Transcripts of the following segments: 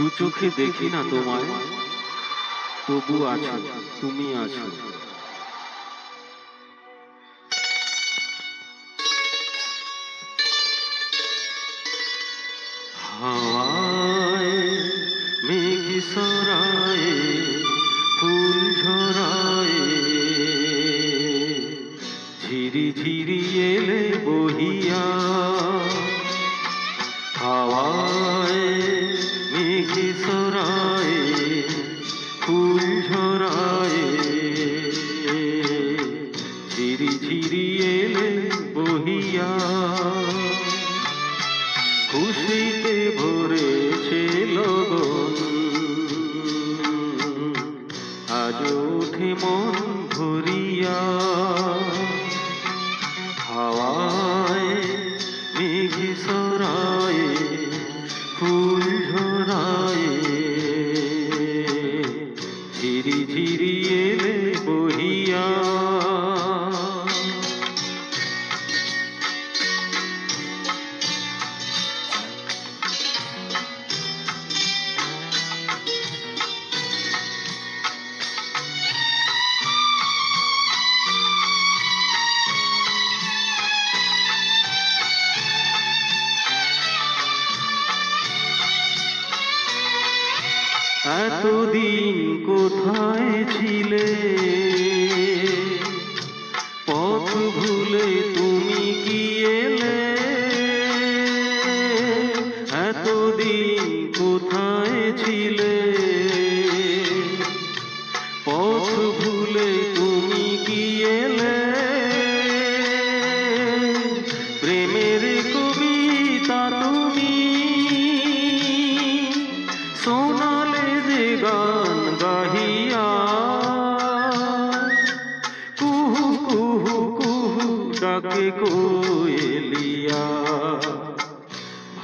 দু চোখে দেখি না তোমায়। তবু আছো তুমি আছো। হাওয়ায় এতদিন কোথায় ছিলে? পথ ভুলে তুমি কি এলে? এতদিন কোথায় ছিলে? পথ ভুলে তুমি কি এলে? প্রেমের কবিতা তুমি। যে গান গাহিয়া। কুহু কুহু কুহু ডাকে কোয়েলিয়া।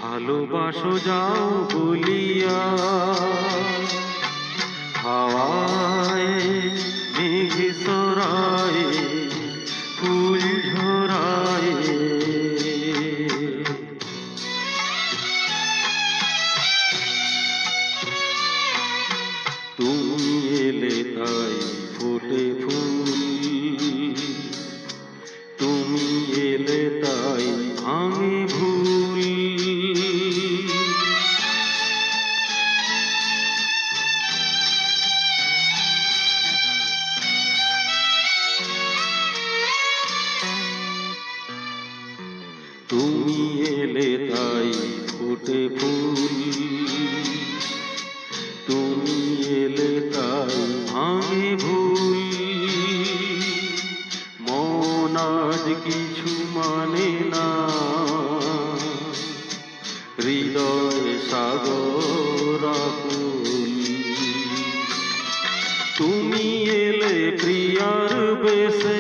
ভালোবাসো যাও বলিয়া। হাওয়ায় তুমি এলে তাই ফোটে ফুল। তুমি এলে তাই ভাঙে ভুল। মন আজ কিছু মানে না। হৃদয় সাগর তুমি এলে প্রিয়ার বেশে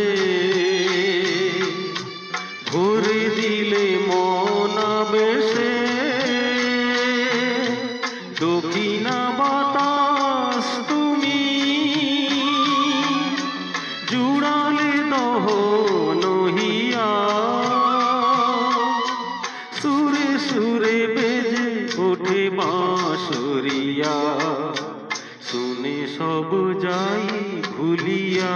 ওঠে বাঁশরিয়া শুনে সব যাই ভুলিয়া।